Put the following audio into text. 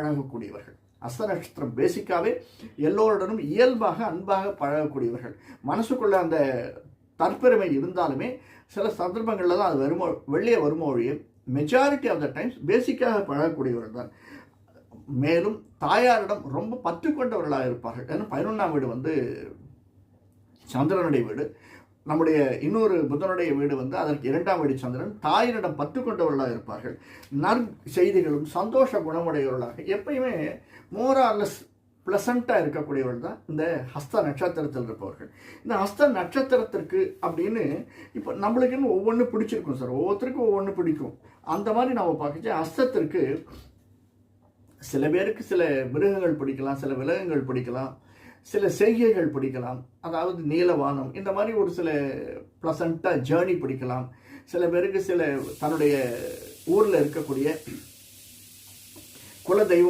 பழகக்கூடியவர்கள் அஸ்த நட்சத்திரம் பேசிக்காவே எல்லோருடனும் இயல்பாக அன்பாக பழகக்கூடியவர்கள். மனசுக்குள்ள அந்த தற்பெருமை இருந்தாலுமே சில சந்தர்ப்பங்களில் தான் அது வருமோ வெளியே வருமோ ஒழிய மெஜாரிட்டி ஆஃப் த டைம்ஸ் பேசிக்காக பழகக்கூடியவர்கள் தான். மேலும் தாயாரிடம் ரொம்ப பற்று கொண்டவர்களாக இருப்பார்கள். ஏன்னா பதினொன்றாம் வீடு வந்து சந்திரனுடைய வீடு. நம்முடைய இன்னொரு புதனுடைய வீடு வந்து அதற்கு இரண்டாம் வீடு சந்திரன். தாயினிடம் பற்று கொண்டவர்களாக இருப்பார்கள். நற் செய்திகளும் சந்தோஷ குணமுடையவர்களாக. எப்பயுமே மோரார்லெஸ் ப்ளசண்ட்டாக இருக்கக்கூடியவர்கள் தான் இந்த ஹஸ்த நட்சத்திரத்தில் இருப்பவர்கள். இந்த ஹஸ்த நட்சத்திரத்திற்கு அப்படின்னு இப்போ நம்மளுக்குன்னு ஒவ்வொன்று பிடிச்சிருக்கும் சார். ஒவ்வொருத்தருக்கும் ஒவ்வொன்று பிடிக்கும். அந்த மாதிரி நம்ம பார்க்கச்சு ஹஸ்தத்திற்கு சில பேருக்கு சில மிருகங்கள் பிடிக்கலாம் சில விலங்குகள் பிடிக்கலாம். சில செய்கைகள் பிடிக்கலாம். அதாவது நீலவானம் இந்த மாதிரி ஒரு சில ப்ளசண்ட்டாக ஜேர்னி பிடிக்கலாம். சில பேருக்கு சில தன்னுடைய ஊரில் இருக்கக்கூடிய குலதெய்வம்